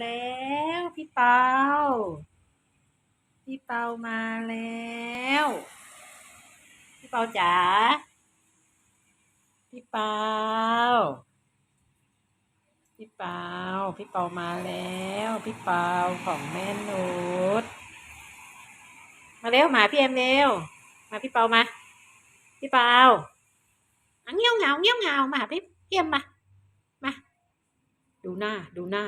แล้วพี่เปา พี่เปามาแล้ว พี่เปาจ๋า พี่เปา พี่เปา พี่เปามาแล้ว พี่เปาของแม่นุชมาเร็วมาพี่เอ็มเร็ว มาพี่เปามา พี่เปาเงี้ยวเงาเงี้ยวเงามาหาพี่เอ็มมา มา ดูหน้าดูหน้า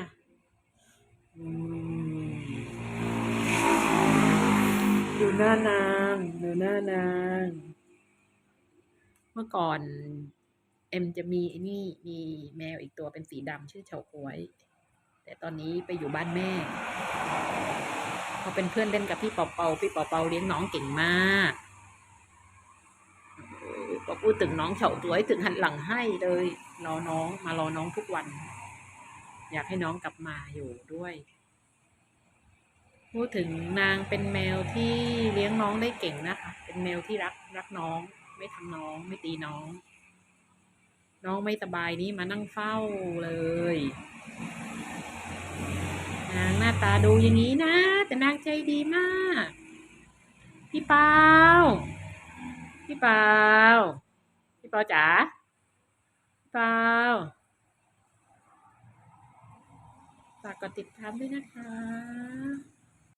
ดูหน้านางดูหน้านาง เมื่อก่อน เอ็มจะมีไอ้นี่มีแมวอีกตัวเป็นสีดำชื่อเฉาก้วย แต่ตอนนี้ไปอยู่บ้านแม่เขาเป็นเพื่อนเล่นกับพี่เปาเปาพี่เปาเปาเลี้ยงน้องเก่งมากเออพอพูดถึงน้องเฉาก้วยถึงหันหลังให้เลยรอน้องมารอน้องทุกวัน อยากให้น้องกลับมาอยู่ด้วย พูดถึงนางเป็นแมวที่เลี้ยงน้องได้เก่งนะคะ เป็นแมวที่รักรักน้อง ไม่ทำน้อง ไม่ตีน้อง น้องไม่สบายนี้มานั่งเฝ้าเลยนางหน้าตาดูอย่างนี้นะ แต่นางใจดีมาก พี่เปาพี่เปาพี่เปาจ๋าพี่เปา ฝากกดติดตามด้วยนะคะ